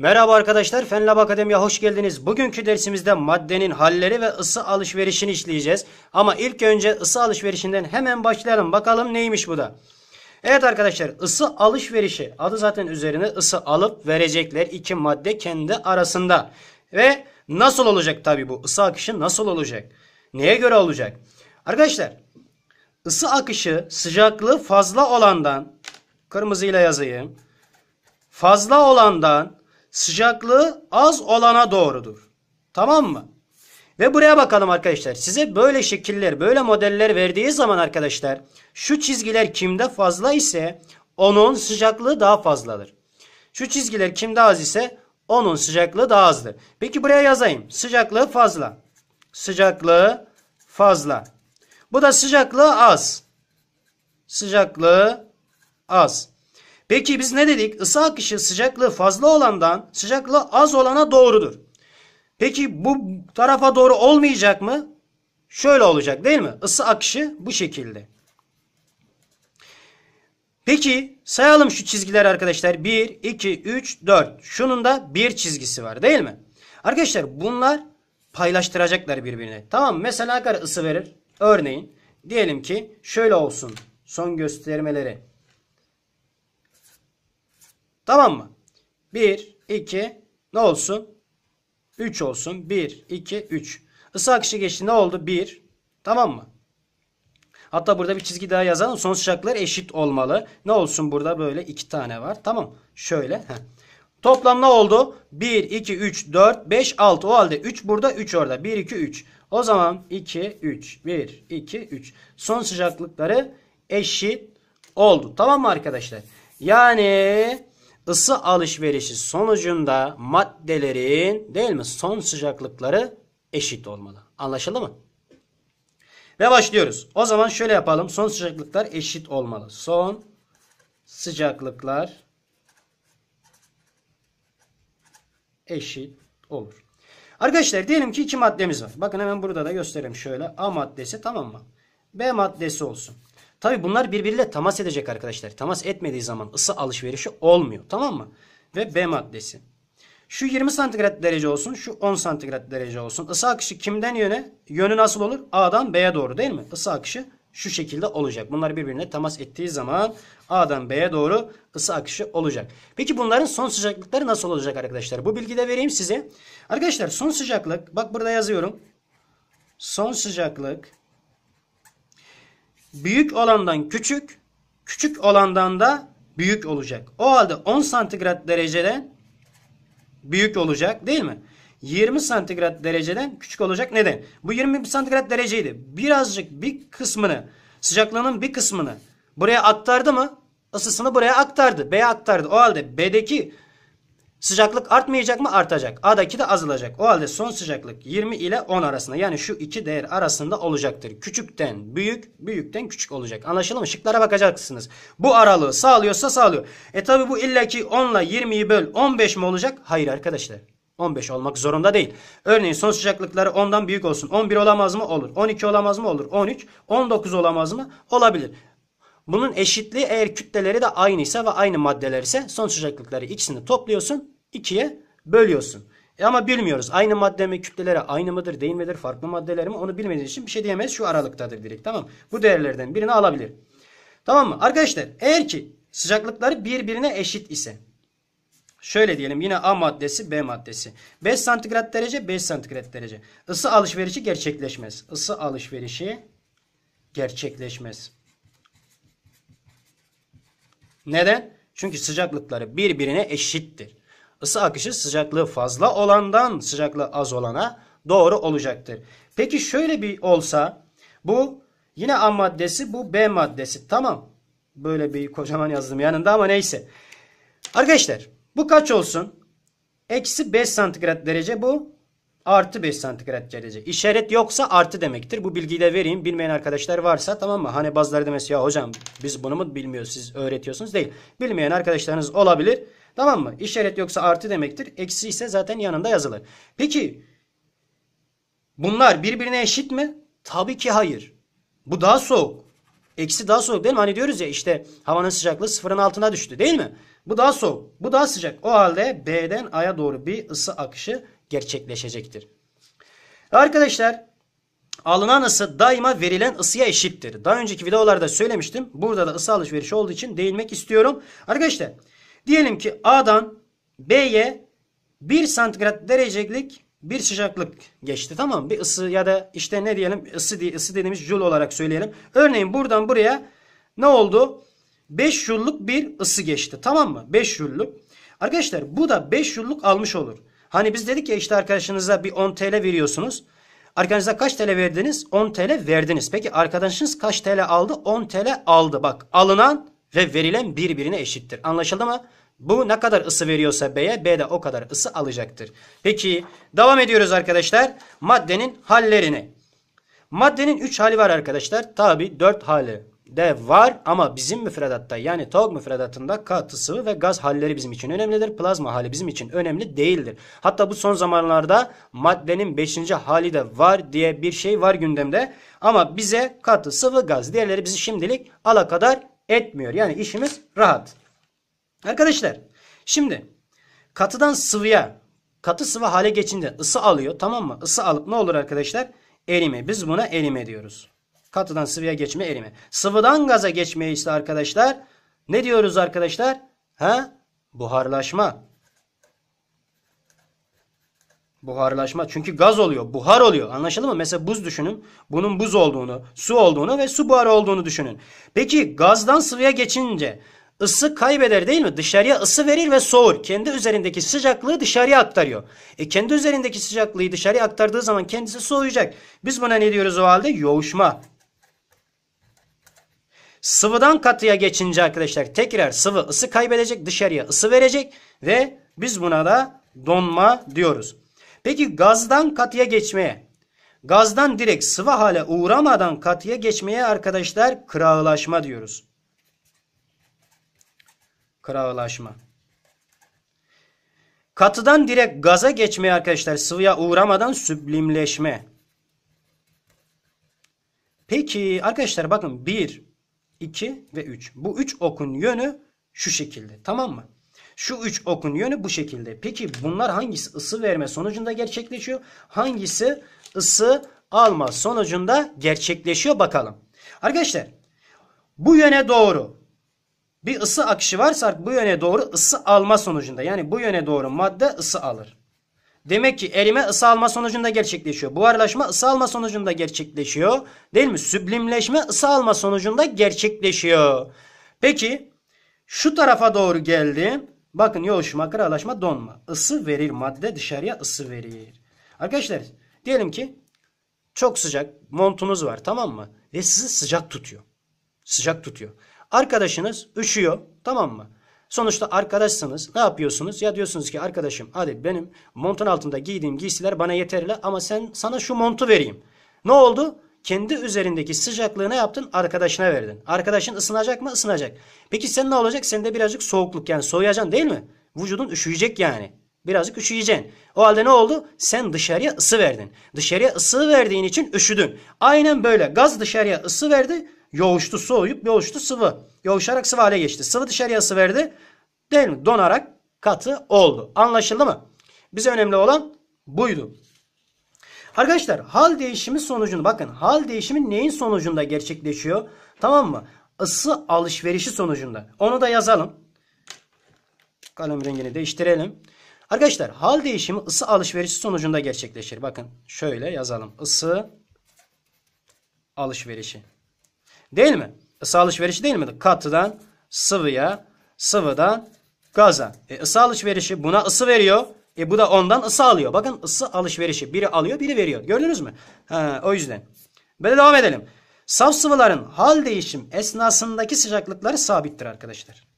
Merhaba arkadaşlar, Fenlab Akademi'ye hoş geldiniz. Bugünkü dersimizde maddenin halleri ve ısı alışverişini işleyeceğiz. Ama ilk önce ısı alışverişinden hemen başlayalım. Bakalım neymiş bu da. Evet arkadaşlar, ısı alışverişi adı zaten üzerine ısı alıp verecekler iki madde kendi arasında. Ve nasıl olacak tabi bu ısı akışı nasıl olacak? Neye göre olacak? Arkadaşlar, ısı akışı sıcaklığı fazla olandan kırmızıyla yazayım. Fazla olandan sıcaklığı az olana doğrudur. Tamam mı? Ve buraya bakalım arkadaşlar. Size böyle şekiller, böyle modeller verdiği zaman arkadaşlar şu çizgiler kimde fazla ise onun sıcaklığı daha fazladır. Şu çizgiler kimde az ise onun sıcaklığı daha azdır. Peki buraya yazayım. Sıcaklığı fazla. Sıcaklığı fazla. Bu da sıcaklığı az. Sıcaklığı az. Peki biz ne dedik? Isı akışı sıcaklığı fazla olandan sıcaklığı az olana doğrudur. Peki bu tarafa doğru olmayacak mı? Şöyle olacak değil mi? Isı akışı bu şekilde. Peki sayalım şu çizgiler arkadaşlar. 1, 2, 3, 4. Şunun da bir çizgisi var değil mi? Arkadaşlar bunlar paylaştıracaklar birbirine. Tamam mesela kadar ısı verir? Örneğin diyelim ki şöyle olsun. Son göstermeleri. Tamam mı? 1, 2 ne olsun? 3 olsun. 1, 2, 3. Isı akışı geçti ne oldu? 1. Tamam mı? Hatta burada bir çizgi daha yazalım. Son sıcaklıklar eşit olmalı. Ne olsun burada böyle 2 tane var. Tamam. Şöyle. Heh. Toplam ne oldu? 1, 2, 3, 4, 5, 6. O halde 3 burada 3 orada. 1, 2, 3. O zaman 2, 3. 1, 2, 3. Son sıcaklıkları eşit oldu. Tamam mı arkadaşlar? Yani ısı alışverişi sonucunda maddelerin değil mi son sıcaklıkları eşit olmalı. Anlaşıldı mı? Ve başlıyoruz. O zaman şöyle yapalım. Son sıcaklıklar eşit olmalı. Son sıcaklıklar eşit olur. Arkadaşlar diyelim ki iki maddemiz var. Bakın hemen burada da göstereyim şöyle. A maddesi tamam mı? B maddesi olsun. Tabi bunlar birbiriyle temas edecek arkadaşlar. Temas etmediği zaman ısı alışverişi olmuyor. Tamam mı? Ve B maddesi. Şu 20 santigrat derece olsun. Şu 10 santigrat derece olsun. Isı akışı kimden yöne? Yönü nasıl olur? A'dan B'ye doğru değil mi? Isı akışı şu şekilde olacak. Bunlar birbirine temas ettiği zaman A'dan B'ye doğru ısı akışı olacak. Peki bunların son sıcaklıkları nasıl olacak arkadaşlar? Bu bilgi de vereyim size. Arkadaşlar son sıcaklık bak burada yazıyorum. Son sıcaklık büyük olandan küçük, küçük olandan da büyük olacak. O halde 10 santigrat dereceden büyük olacak değil mi? 20 santigrat dereceden küçük olacak. Neden? Bu 20 santigrat dereceydi. Birazcık bir kısmını, sıcaklığının bir kısmını buraya aktardı mı? Isısını buraya aktardı. B'ye aktardı. O halde B'deki Sıcaklık artmayacak mı? Artacak. A'daki de azalacak. O halde son sıcaklık 20 ile 10 arasında yani şu iki değer arasında olacaktır. Küçükten büyük, büyükten küçük olacak. Anlaşıldı mı? Şıklara bakacaksınız. Bu aralığı sağlıyorsa sağlıyor. E tabi bu illaki 10 ile 20'yi böl 15 mi olacak? Hayır arkadaşlar. 15 olmak zorunda değil. Örneğin son sıcaklıkları 10'dan büyük olsun. 11 olamaz mı? Olur. 12 olamaz mı? Olur. 13. 19 olamaz mı? Olabilir. Bunun eşitliği eğer kütleleri de aynıysa ve aynı maddeler ise son sıcaklıkları ikisini topluyorsun. ikiye bölüyorsun. E ama bilmiyoruz. Aynı madde mi kütleleri aynı mıdır değil midir farklı maddeler mi onu bilmediğiniz için bir şey diyemeyiz. Şu aralıktadır direkt tamam Bu değerlerden birini alabilir. Tamam mı? Arkadaşlar eğer ki sıcaklıkları birbirine eşit ise şöyle diyelim yine A maddesi B maddesi 5 santigrat derece 5 santigrat derece ısı alışverişi gerçekleşmez. Isı alışverişi gerçekleşmez. Neden? Çünkü sıcaklıkları birbirine eşittir. Isı akışı sıcaklığı fazla olandan sıcaklığı az olana doğru olacaktır. Peki şöyle bir olsa bu yine A maddesi bu B maddesi. Tamam. Böyle bir kocaman yazdım yanında ama neyse. Arkadaşlar bu kaç olsun? Eksi 5 santigrat derece bu artı 5 santigrat derece. İşaret yoksa artı demektir. Bu bilgiyi de vereyim. Bilmeyen arkadaşlar varsa tamam mı? Hani bazıları demesi ya hocam biz bunu mu bilmiyoruz siz öğretiyorsunuz. Değil. Bilmeyen arkadaşlarınız olabilir. Tamam mı? İşaret yoksa artı demektir. Eksi ise zaten yanında yazılır. Peki bunlar birbirine eşit mi? Tabii ki hayır. Bu daha soğuk. Eksi daha soğuk değil mi? Hani diyoruz ya işte havanın sıcaklığı sıfırın altına düştü değil mi? Bu daha soğuk. Bu daha sıcak. O halde B'den A'ya doğru bir ısı akışı gerçekleşecektir. Arkadaşlar alınan ısı daima verilen ısıya eşittir. Daha önceki videolarda söylemiştim. Burada da ısı alışverişi olduğu için değinmek istiyorum. Arkadaşlar diyelim ki A'dan B'ye 1 santigrat derecelik bir sıcaklık geçti. Tamam mı? Bir ısı ya da işte ne diyelim ısı, diye, ısı dediğimiz joule olarak söyleyelim. Örneğin buradan buraya ne oldu? 5 joule'luk bir ısı geçti. Tamam mı? 5 joule'luk. Arkadaşlar bu da 5 joule'luk almış olur. Hani biz dedik ya işte arkadaşınıza bir 10 TL veriyorsunuz. Arkadaşınıza kaç TL verdiniz? 10 TL verdiniz. Peki arkadaşınız kaç TL aldı? 10 TL aldı. Bak alınan ve verilen birbirine eşittir. Anlaşıldı mı? Bu ne kadar ısı veriyorsa B'ye B de o kadar ısı alacaktır. Peki devam ediyoruz arkadaşlar. Maddenin hallerini. Maddenin 3 hali var arkadaşlar. Tabi 4 hali de var ama bizim müfredatta yani TOG müfredatında katı sıvı ve gaz halleri bizim için önemlidir. Plazma hali bizim için önemli değildir. Hatta bu son zamanlarda maddenin 5. hali de var diye bir şey var gündemde. Ama bize katı sıvı gaz diğerleri bizi şimdilik alakadar etmiyor. Yani işimiz rahat. Arkadaşlar şimdi katıdan sıvıya katı sıvı hale geçince ısı alıyor tamam mı? Isı alıp ne olur arkadaşlar? Erime. Biz buna erime diyoruz. Katıdan sıvıya geçme erime. Sıvıdan gaza geçmeye ise arkadaşlar ne diyoruz arkadaşlar? Ha? Buharlaşma. Buharlaşma. Çünkü gaz oluyor. Buhar oluyor. Anlaşıldı mı? Mesela buz düşünün. Bunun buz olduğunu, su olduğunu ve su buharı olduğunu düşünün. Peki gazdan sıvıya geçince ısı kaybeder değil mi? Dışarıya ısı verir ve soğur. Kendi üzerindeki sıcaklığı dışarıya aktarıyor. E kendi üzerindeki sıcaklığı dışarıya aktardığı zaman kendisi soğuyacak. Biz buna ne diyoruz o halde? Yoğuşma. Sıvıdan katıya geçince arkadaşlar tekrar sıvı ısı kaybedecek, dışarıya ısı verecek ve biz buna da donma diyoruz. Peki gazdan katıya geçmeye, gazdan direkt sıvı hale uğramadan katıya geçmeye arkadaşlar kırağılaşma diyoruz. Kırağılaşma. Katıdan direkt gaza geçmeye arkadaşlar sıvıya uğramadan süblimleşme. Peki arkadaşlar bakın 1, 2 ve 3. Bu 3 okun yönü şu şekilde. Tamam mı? Şu 3 okun yönü bu şekilde. Peki bunlar hangisi ısı verme sonucunda gerçekleşiyor? Hangisi ısı alma sonucunda gerçekleşiyor bakalım. Arkadaşlar bu yöne doğru bir ısı akışı varsa bu yöne doğru ısı alma sonucunda yani bu yöne doğru madde ısı alır. Demek ki erime ısı alma sonucunda gerçekleşiyor. Buharlaşma ısı alma sonucunda gerçekleşiyor. Değil mi? Süblimleşme ısı alma sonucunda gerçekleşiyor. Peki şu tarafa doğru geldi. Bakın yoğuşma, kıralaşma, donma. Isı verir madde dışarıya ısı verir. Arkadaşlar diyelim ki çok sıcak montunuz var tamam mı? Ve sizi sıcak tutuyor. Sıcak tutuyor. Arkadaşınız üşüyor tamam mı? Sonuçta arkadaşsınız. Ne yapıyorsunuz? Ya diyorsunuz ki arkadaşım hadi benim montun altında giydiğim giysiler bana yeterli ama sen sana şu montu vereyim. Ne oldu? Kendi üzerindeki sıcaklığı ne yaptın? Arkadaşına verdin. Arkadaşın ısınacak mı? Isınacak. Peki sen ne olacak? Sende birazcık soğukluk yani soğuyacaksın değil mi? Vücudun üşüyecek yani. Birazcık üşüyeceksin. O halde ne oldu? Sen dışarıya ısı verdin. Dışarıya ısı verdiğin için üşüdün. Aynen böyle. Gaz dışarıya ısı verdi. Yoğuştu soğuyup yoğuştu sıvı. Yoğuşarak sıvı hale geçti. Sıvı dışarıya verdi. Değil mi? Donarak katı oldu. Anlaşıldı mı? Bize önemli olan buydu. Arkadaşlar hal değişimi sonucunda bakın hal değişimi neyin sonucunda gerçekleşiyor? Tamam mı? Isı alışverişi sonucunda. Onu da yazalım. Kalem rengini değiştirelim. Arkadaşlar hal değişimi ısı alışverişi sonucunda gerçekleşir. Bakın şöyle yazalım. Isı alışverişi. Değil mi? Isı alışverişi değil mi? Katıdan sıvıya, sıvıdan gaza. E, ısı alışverişi buna ısı veriyor. E bu da ondan ısı alıyor. Bakın ısı alışverişi. Biri alıyor biri veriyor. Gördünüz mü? Ha, o yüzden. Böyle devam edelim. Saf sıvıların hal değişim esnasındaki sıcaklıkları sabittir arkadaşlar.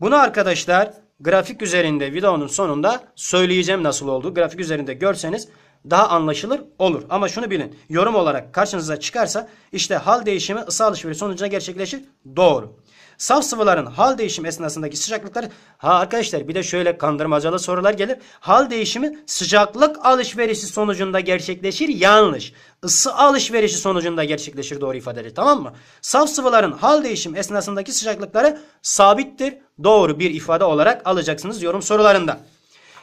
Bunu arkadaşlar grafik üzerinde videonun sonunda söyleyeceğim nasıl oldu. Grafik üzerinde görseniz daha anlaşılır olur. Ama şunu bilin. Yorum olarak karşınıza çıkarsa işte hal değişimi ısı alışverişi sonucunda gerçekleşir. Doğru. Saf sıvıların hal değişimi esnasındaki sıcaklıkları ha arkadaşlar bir de şöyle kandırmacalı sorular gelir. Hal değişimi sıcaklık alışverişi sonucunda gerçekleşir. Yanlış. Isı alışverişi sonucunda gerçekleşir doğru ifadeleri tamam mı? Saf sıvıların hal değişimi esnasındaki sıcaklıkları sabittir. Doğru bir ifade olarak alacaksınız yorum sorularında.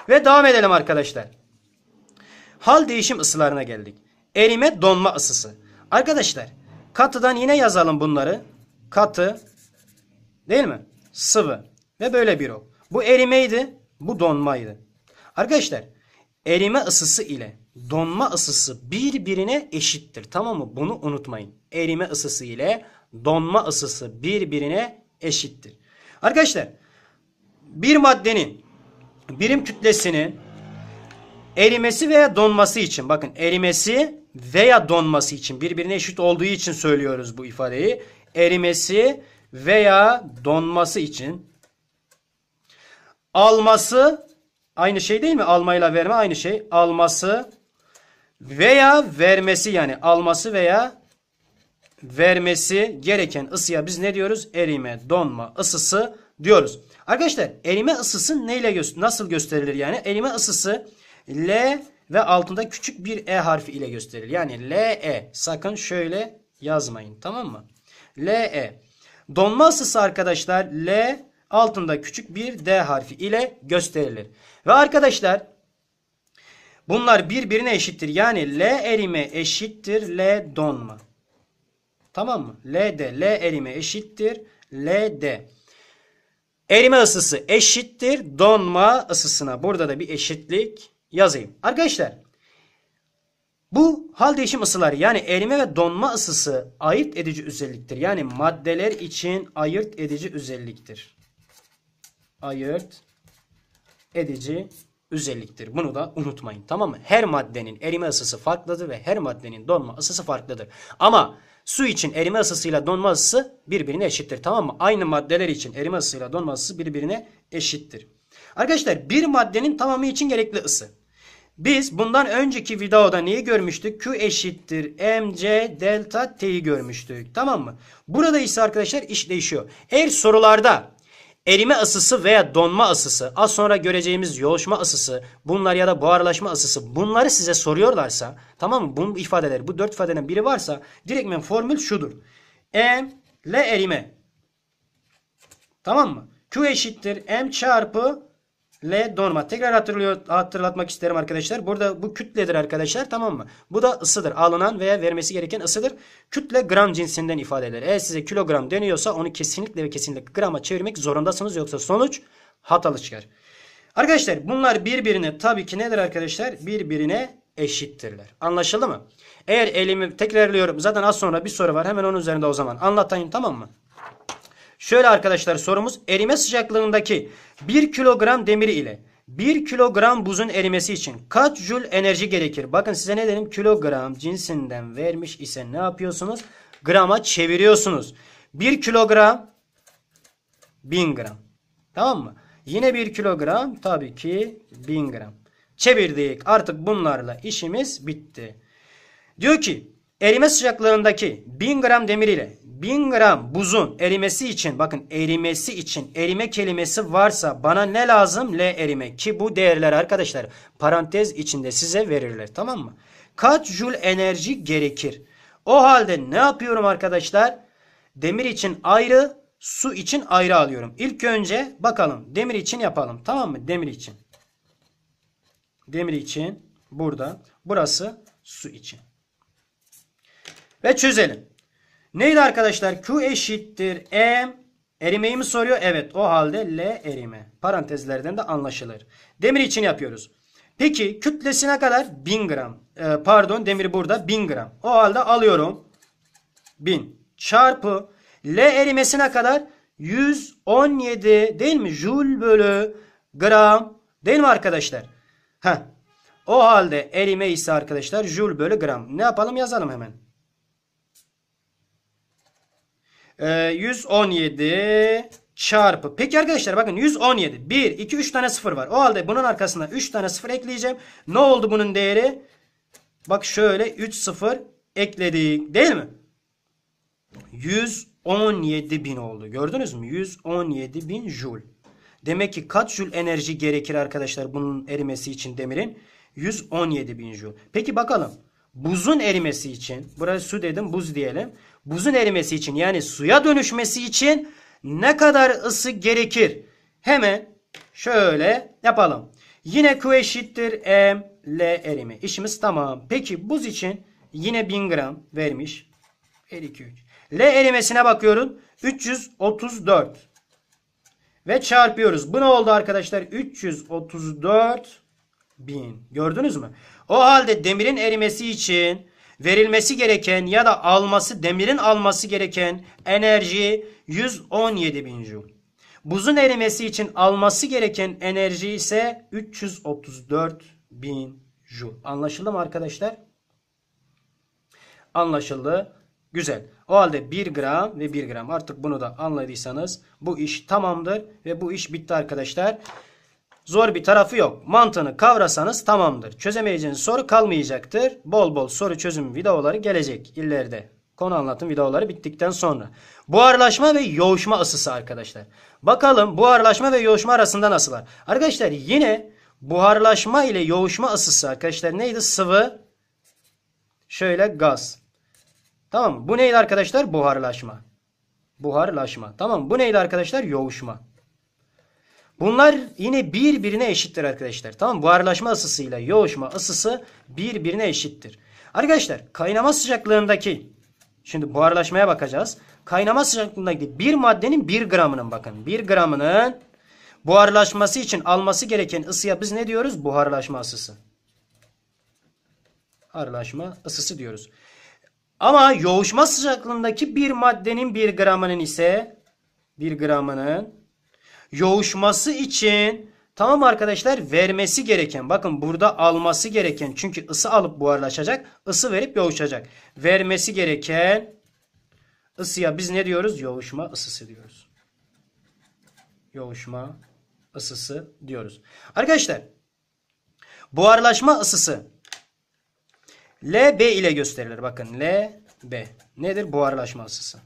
Ve devam edelim arkadaşlar. Hal değişim ısılarına geldik. Erime donma ısısı. Arkadaşlar katıdan yine yazalım bunları. Katı değil mi? Sıvı ve böyle bir o. Bu erimeydi, bu donmaydı. Arkadaşlar erime ısısı ile donma ısısı birbirine eşittir. Tamam mı? Bunu unutmayın. Erime ısısı ile donma ısısı birbirine eşittir. Arkadaşlar bir maddenin birim kütlesini erimesi veya donması için bakın erimesi veya donması için birbirine eşit olduğu için söylüyoruz bu ifadeyi. Erimesi veya donması için alması aynı şey değil mi? Almayla verme aynı şey. Alması veya vermesi yani alması veya vermesi gereken ısıya biz ne diyoruz? Erime, donma ısısı diyoruz. Arkadaşlar erime ısısı neyle gö nasıl gösterilir yani? Erime ısısı L ve altında küçük bir E harfi ile gösterilir. Yani LE. Sakın şöyle yazmayın. Tamam mı? LE. Donma ısısı arkadaşlar L altında küçük bir D harfi ile gösterilir. Ve arkadaşlar bunlar birbirine eşittir. Yani L erime eşittir L donma. Tamam mı? LD L erime eşittir LD. Erime ısısı eşittir donma ısısına. Burada da bir eşitlik yazayım. Arkadaşlar bu hal değişim ısıları yani erime ve donma ısısı ayırt edici özelliktir. Yani maddeler için ayırt edici özelliktir. Ayırt edici özelliktir. Bunu da unutmayın. Tamam mı? Her maddenin erime ısısı farklıdır ve her maddenin donma ısısı farklıdır. Ama su için erime ısısıyla donma ısısı birbirine eşittir. Tamam mı? Aynı maddeler için erime ısısıyla donma ısısı birbirine eşittir. Arkadaşlar bir maddenin tamamı için gerekli ısı. Biz bundan önceki videoda neyi görmüştük? Q eşittir mc delta t'yi görmüştük. Tamam mı? Burada ise arkadaşlar iş değişiyor. Eğer sorularda erime ısısı veya donma ısısı, az sonra göreceğimiz yoğuşma ısısı, bunlar ya da buharlaşma ısısı bunları size soruyorlarsa, tamam mı? Bu ifadeler, bu dört ifadeden biri varsa direktmen formül şudur. M, L erime. Tamam mı? Q eşittir M çarpı L donma. Tekrar hatırlıyor, hatırlatmak isterim arkadaşlar. Burada bu kütledir arkadaşlar tamam mı? Bu da ısıdır. Alınan veya vermesi gereken ısıdır. Kütle gram cinsinden ifade eder. Eğer size kilogram deniyorsa onu kesinlikle ve kesinlikle grama çevirmek zorundasınız. Yoksa sonuç hatalı çıkar. Arkadaşlar bunlar birbirine tabii ki nedir arkadaşlar? Birbirine eşittirler. Anlaşıldı mı? Eğer elimi tekrarlıyorum. Zaten az sonra bir soru var. Hemen onun üzerinde o zaman anlatayım tamam mı? Şöyle arkadaşlar sorumuz erime sıcaklığındaki 1 kilogram demir ile 1 kilogram buzun erimesi için kaç jül enerji gerekir? Bakın size ne dedim? Kilogram cinsinden vermiş ise ne yapıyorsunuz? Grama çeviriyorsunuz. 1 kilogram 1000 gram. Tamam mı? Yine 1 kilogram tabii ki 1000 gram. Çevirdik. Artık bunlarla işimiz bitti. Diyor ki erime sıcaklığındaki 1000 gram demir ile 1000 gram buzun erimesi için bakın erimesi için erime kelimesi varsa bana ne lazım? L erime ki bu değerler arkadaşlar parantez içinde size verirler tamam mı? Kaç jül enerji gerekir? O halde ne yapıyorum arkadaşlar? Demir için ayrı su için ayrı alıyorum. İlk önce bakalım demir için yapalım tamam mı? Demir için. Demir için burada burası su için. Ve çözelim. Neydi arkadaşlar? Q eşittir M. Erimeyi mi soruyor? Evet. O halde L erime. Parantezlerden de anlaşılır. Demir için yapıyoruz. Peki kütlesine kadar 1000 gram. Ee, pardon demir burada 1000 gram. O halde alıyorum. 1000 çarpı L erimesine kadar 117 değil mi? Joule bölü gram. Değil mi arkadaşlar? Heh. O halde erime ise arkadaşlar Joule bölü gram. Ne yapalım yazalım hemen. 117 ee, çarpı. Peki arkadaşlar bakın 117. 1, 2, 3 tane sıfır var. O halde bunun arkasına 3 tane sıfır ekleyeceğim. Ne oldu bunun değeri? Bak şöyle 3 sıfır ekledik. Değil mi? 117 bin oldu. Gördünüz mü? 117 bin joule. Demek ki kaç joule enerji gerekir arkadaşlar bunun erimesi için demirin? 117 bin joule. Peki bakalım. Buzun erimesi için, buraya su dedim buz diyelim. Buzun erimesi için yani suya dönüşmesi için ne kadar ısı gerekir? Hemen şöyle yapalım. Yine Q eşittir M L erimi. İşimiz tamam. Peki buz için yine 1000 gram vermiş. 1 2 3. L erimesine bakıyorum. 334. Ve çarpıyoruz. Bu ne oldu arkadaşlar? 334 bin. Gördünüz mü? O halde demirin erimesi için verilmesi gereken ya da alması demirin alması gereken enerji 117 bin joule. Buzun erimesi için alması gereken enerji ise 334 bin joule. Anlaşıldı mı arkadaşlar? Anlaşıldı. Güzel. O halde 1 gram ve 1 gram. Artık bunu da anladıysanız bu iş tamamdır ve bu iş bitti arkadaşlar. Zor bir tarafı yok. Mantığını kavrasanız tamamdır. Çözemeyeceğiniz soru kalmayacaktır. Bol bol soru çözüm videoları gelecek ileride. Konu anlatım videoları bittikten sonra. Buharlaşma ve yoğuşma ısısı arkadaşlar. Bakalım buharlaşma ve yoğuşma arasında nasıllar? Arkadaşlar yine buharlaşma ile yoğuşma ısısı arkadaşlar neydi? Sıvı şöyle gaz. Tamam? Bu neydi arkadaşlar? Buharlaşma. Buharlaşma. Tamam? Bu neydi arkadaşlar? Yoğuşma. Bunlar yine birbirine eşittir arkadaşlar. Tamam Buharlaşma ısısıyla yoğuşma ısısı birbirine eşittir. Arkadaşlar kaynama sıcaklığındaki şimdi buharlaşmaya bakacağız. Kaynama sıcaklığındaki bir maddenin bir gramının bakın. Bir gramının buharlaşması için alması gereken ısıya biz ne diyoruz? Buharlaşma ısısı. Buharlaşma ısısı diyoruz. Ama yoğuşma sıcaklığındaki bir maddenin bir gramının ise bir gramının yoğuşması için tamam arkadaşlar vermesi gereken bakın burada alması gereken çünkü ısı alıp buharlaşacak ısı verip yoğuşacak. Vermesi gereken ısıya biz ne diyoruz? Yoğuşma ısısı diyoruz. Yoğuşma ısısı diyoruz. Arkadaşlar buharlaşma ısısı LB ile gösterilir. Bakın LB nedir? Buharlaşma ısısı.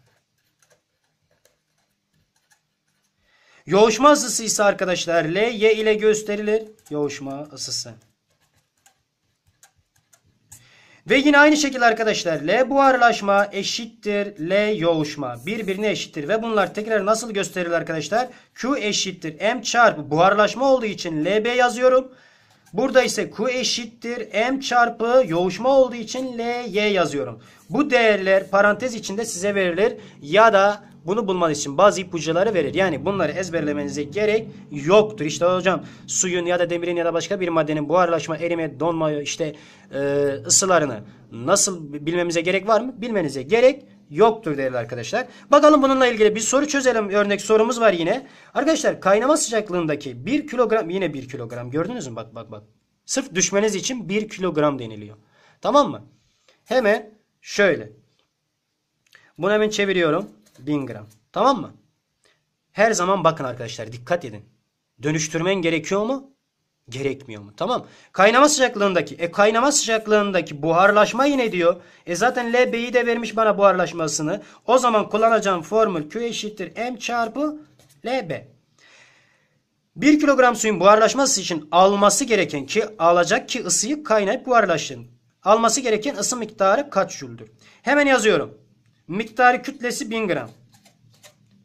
Yoğuşma ısısı ise arkadaşlar L, Y ile gösterilir. Yoğuşma ısısı. Ve yine aynı şekilde arkadaşlar L buharlaşma eşittir L yoğuşma. Birbirine eşittir. Ve bunlar tekrar nasıl gösterilir arkadaşlar? Q eşittir M çarpı buharlaşma olduğu için LB yazıyorum. Burada ise Q eşittir M çarpı yoğuşma olduğu için L Y yazıyorum. Bu değerler parantez içinde size verilir. Ya da bunu bulmanız için bazı ipuçları verir. Yani bunları ezberlemenize gerek yoktur. İşte hocam suyun ya da demirin ya da başka bir maddenin buharlaşma, erime, donma işte e, ısılarını nasıl bilmemize gerek var mı? Bilmenize gerek yoktur değerli arkadaşlar. Bakalım bununla ilgili bir soru çözelim. Örnek sorumuz var yine. Arkadaşlar kaynama sıcaklığındaki 1 kilogram yine 1 kilogram gördünüz mü? Bak bak bak. Sırf düşmeniz için 1 kilogram deniliyor. Tamam mı? Hemen şöyle. Bunu hemen çeviriyorum. 1000 gram. Tamam mı? Her zaman bakın arkadaşlar dikkat edin. Dönüştürmen gerekiyor mu? Gerekmiyor mu? Tamam. Kaynama sıcaklığındaki e kaynama sıcaklığındaki buharlaşma yine diyor. E zaten LB'yi de vermiş bana buharlaşmasını. O zaman kullanacağım formül Q eşittir M çarpı LB. 1 kilogram suyun buharlaşması için alması gereken ki alacak ki ısıyı kaynayıp buharlaşsın. Alması gereken ısı miktarı kaç jüldür? Hemen yazıyorum. Miktarı kütlesi 1000 gram.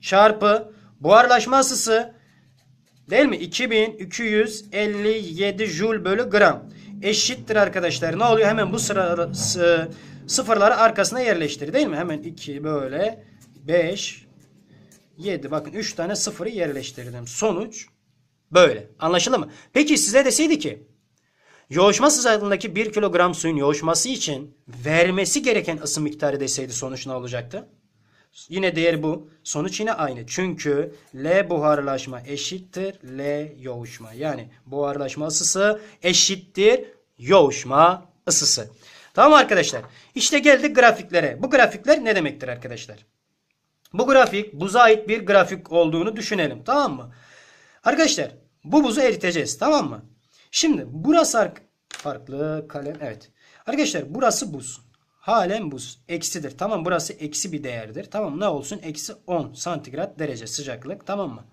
Çarpı buharlaşma ısısı değil mi? 2257 joule bölü gram. Eşittir arkadaşlar. Ne oluyor? Hemen bu sıra, sıfırları arkasına yerleştir değil mi? Hemen 2 böyle 5 7 bakın 3 tane sıfırı yerleştirdim. Sonuç böyle. Anlaşıldı mı? Peki size deseydi ki Yoğuşma sıcaklığındaki 1 kilogram suyun yoğuşması için vermesi gereken ısı miktarı deseydi sonuç ne olacaktı? Yine değer bu. Sonuç yine aynı. Çünkü L buharlaşma eşittir L yoğuşma. Yani buharlaşma ısısı eşittir yoğuşma ısısı. Tamam arkadaşlar. İşte geldik grafiklere. Bu grafikler ne demektir arkadaşlar? Bu grafik buza ait bir grafik olduğunu düşünelim. Tamam mı? Arkadaşlar bu buzu eriteceğiz. Tamam mı? Şimdi burası farklı kalem. Evet. Arkadaşlar burası buz. halen buz. Eksidir. Tamam burası eksi bir değerdir. Tamam ne olsun? Eksi 10 santigrat derece sıcaklık. Tamam mı?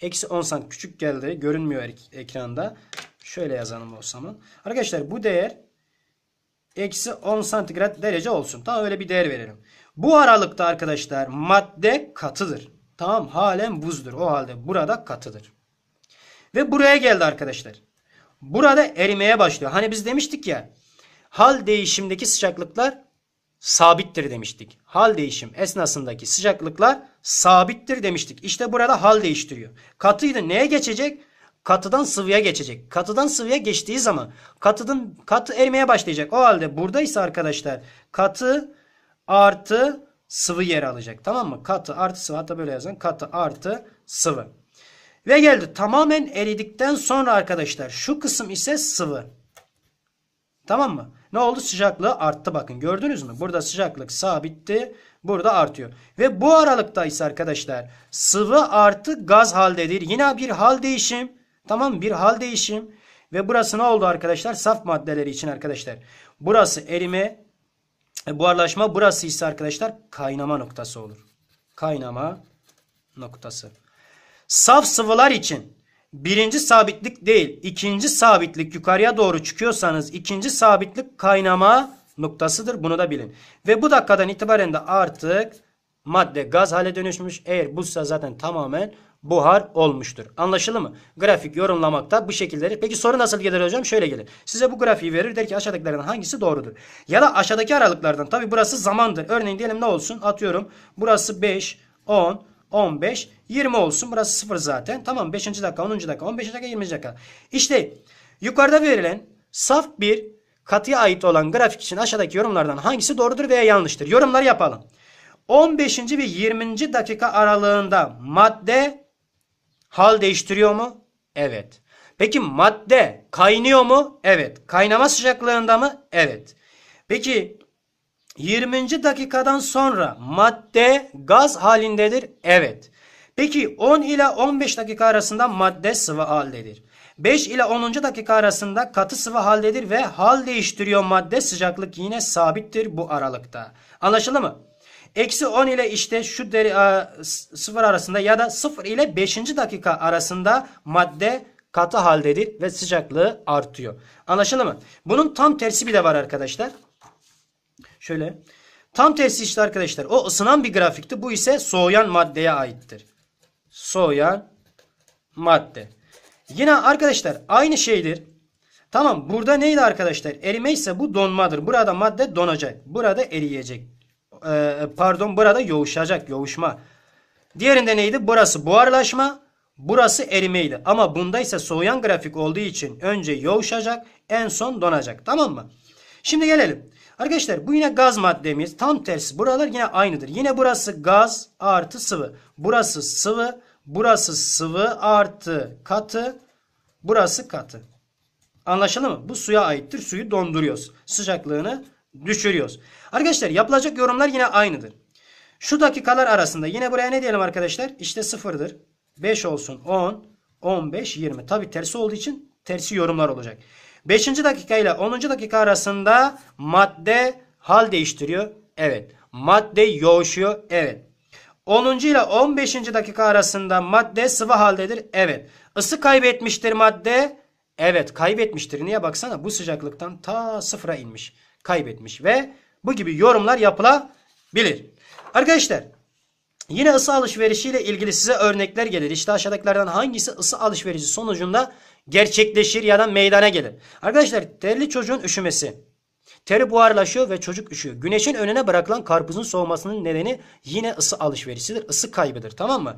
Eksi 10 sant küçük geldi. Görünmüyor ekranda. Şöyle yazalım o zaman. Arkadaşlar bu değer eksi 10 santigrat derece olsun. Tamam öyle bir değer verelim. Bu aralıkta arkadaşlar madde katıdır. Tamam halen buzdur. O halde burada katıdır. Ve buraya geldi arkadaşlar. Burada erimeye başlıyor. Hani biz demiştik ya hal değişimdeki sıcaklıklar sabittir demiştik. Hal değişim esnasındaki sıcaklıklar sabittir demiştik. İşte burada hal değiştiriyor. Katıydı neye geçecek? Katıdan sıvıya geçecek. Katıdan sıvıya geçtiği zaman katıdan katı erimeye başlayacak. O halde buradaysa arkadaşlar katı artı sıvı yer alacak. Tamam mı? Katı artı sıvı hatta böyle yazın. Katı artı sıvı. Ve geldi tamamen eridikten sonra arkadaşlar şu kısım ise sıvı. Tamam mı? Ne oldu? Sıcaklığı arttı bakın. Gördünüz mü? Burada sıcaklık sabitti. Burada artıyor. Ve bu aralıkta ise arkadaşlar sıvı artı gaz haldedir. Yine bir hal değişim. Tamam Bir hal değişim. Ve burası ne oldu arkadaşlar? Saf maddeleri için arkadaşlar. Burası erime, e, buharlaşma. Burası ise arkadaşlar kaynama noktası olur. Kaynama noktası. Saf sıvılar için birinci sabitlik değil ikinci sabitlik yukarıya doğru çıkıyorsanız ikinci sabitlik kaynama noktasıdır. Bunu da bilin. Ve bu dakikadan itibaren de artık madde gaz hale dönüşmüş. Eğer buzsa zaten tamamen buhar olmuştur. Anlaşıldı mı? Grafik yorumlamakta bu şekilleri. Peki soru nasıl gelir hocam? Şöyle gelir. Size bu grafiği verir der ki aşağıdakilerden hangisi doğrudur? Ya da aşağıdaki aralıklardan. Tabi burası zamandır. Örneğin diyelim ne olsun? Atıyorum. Burası 5, 10, 15, 20 olsun. Burası 0 zaten. Tamam 5. dakika, 10. dakika, 15. dakika, 20. dakika. İşte yukarıda verilen saf bir katıya ait olan grafik için aşağıdaki yorumlardan hangisi doğrudur veya yanlıştır? Yorumlar yapalım. 15. ve 20. dakika aralığında madde hal değiştiriyor mu? Evet. Peki madde kaynıyor mu? Evet. Kaynama sıcaklığında mı? Evet. Peki 20. dakikadan sonra madde gaz halindedir. Evet. Peki 10 ile 15 dakika arasında madde sıvı haldedir. 5 ile 10. dakika arasında katı sıvı haldedir ve hal değiştiriyor madde sıcaklık yine sabittir bu aralıkta. Anlaşıldı mı? Eksi 10 ile işte şu deri, a, sıfır arasında ya da 0 ile 5. dakika arasında madde katı haldedir ve sıcaklığı artıyor. Anlaşıldı mı? Bunun tam tersi bir de var arkadaşlar. Şöyle. Tam tersi işte arkadaşlar. O ısınan bir grafikti. Bu ise soğuyan maddeye aittir. Soğuyan madde. Yine arkadaşlar aynı şeydir. Tamam burada neydi arkadaşlar? Erime ise bu donmadır. Burada madde donacak. Burada eriyecek. Ee, pardon burada yoğuşacak. Yoğuşma. Diğerinde neydi? Burası buharlaşma. Burası erimeydi. Ama bunda ise soğuyan grafik olduğu için önce yoğuşacak. En son donacak. Tamam mı? Şimdi gelelim. Arkadaşlar bu yine gaz maddemiz. Tam tersi. Buralar yine aynıdır. Yine burası gaz artı sıvı. Burası sıvı. Burası sıvı artı katı. Burası katı. Anlaşıldı mı? Bu suya aittir. Suyu donduruyoruz. Sıcaklığını düşürüyoruz. Arkadaşlar yapılacak yorumlar yine aynıdır. Şu dakikalar arasında yine buraya ne diyelim arkadaşlar? İşte sıfırdır. 5 olsun 10, 15, 20. Tabi tersi olduğu için tersi yorumlar olacak. 5. dakika ile 10. dakika arasında madde hal değiştiriyor. Evet. Madde yoğuşuyor. Evet. 10. ile 15. dakika arasında madde sıvı haldedir. Evet. Isı kaybetmiştir madde. Evet kaybetmiştir. Niye baksana bu sıcaklıktan ta sıfıra inmiş. Kaybetmiş ve bu gibi yorumlar yapılabilir. Arkadaşlar yine ısı alışverişi ile ilgili size örnekler gelir. İşte aşağıdakilerden hangisi ısı alışverişi sonucunda gerçekleşir ya da meydana gelir. Arkadaşlar terli çocuğun üşümesi. Teri buharlaşıyor ve çocuk üşüyor. Güneşin önüne bırakılan karpuzun soğumasının nedeni yine ısı alışverişidir. Isı kaybıdır tamam mı?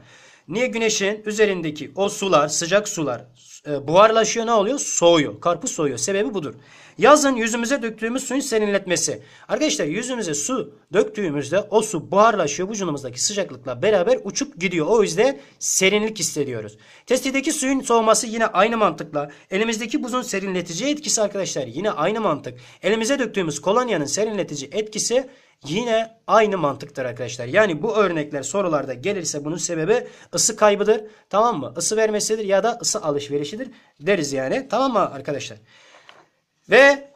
Niye güneşin üzerindeki o sular sıcak sular e, buharlaşıyor ne oluyor? Soğuyor. Karpuz soğuyor. Sebebi budur. Yazın yüzümüze döktüğümüz suyun serinletmesi. Arkadaşlar yüzümüze su döktüğümüzde o su buharlaşıyor. Vücudumuzdaki sıcaklıkla beraber uçup gidiyor. O yüzden serinlik hissediyoruz. Testideki suyun soğuması yine aynı mantıkla. Elimizdeki buzun serinletici etkisi arkadaşlar yine aynı mantık. Elimize döktüğümüz kolonyanın serinletici etkisi Yine aynı mantıktır arkadaşlar. Yani bu örnekler sorularda gelirse bunun sebebi ısı kaybıdır. Tamam mı? Isı vermesidir ya da ısı alışverişidir deriz yani. Tamam mı arkadaşlar? Ve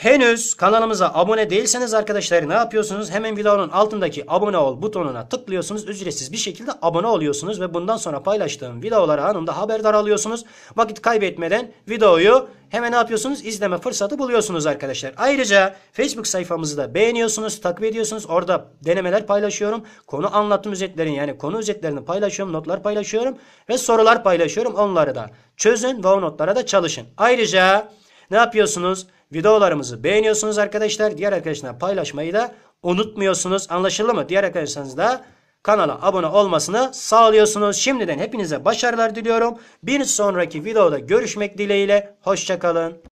Henüz kanalımıza abone değilseniz arkadaşlar ne yapıyorsunuz? Hemen videonun altındaki abone ol butonuna tıklıyorsunuz. Ücretsiz bir şekilde abone oluyorsunuz ve bundan sonra paylaştığım videolara anında haberdar alıyorsunuz. Vakit kaybetmeden videoyu hemen ne yapıyorsunuz? İzleme fırsatı buluyorsunuz arkadaşlar. Ayrıca Facebook sayfamızı da beğeniyorsunuz, takip ediyorsunuz. Orada denemeler paylaşıyorum. Konu anlatım özetlerini yani konu özetlerini paylaşıyorum, notlar paylaşıyorum ve sorular paylaşıyorum. Onları da çözün ve o notlara da çalışın. Ayrıca ne yapıyorsunuz? Videolarımızı beğeniyorsunuz arkadaşlar. Diğer arkadaşlarına paylaşmayı da unutmuyorsunuz. Anlaşıldı mı? Diğer arkadaşlarınız da kanala abone olmasını sağlıyorsunuz. Şimdiden hepinize başarılar diliyorum. Bir sonraki videoda görüşmek dileğiyle. Hoşçakalın.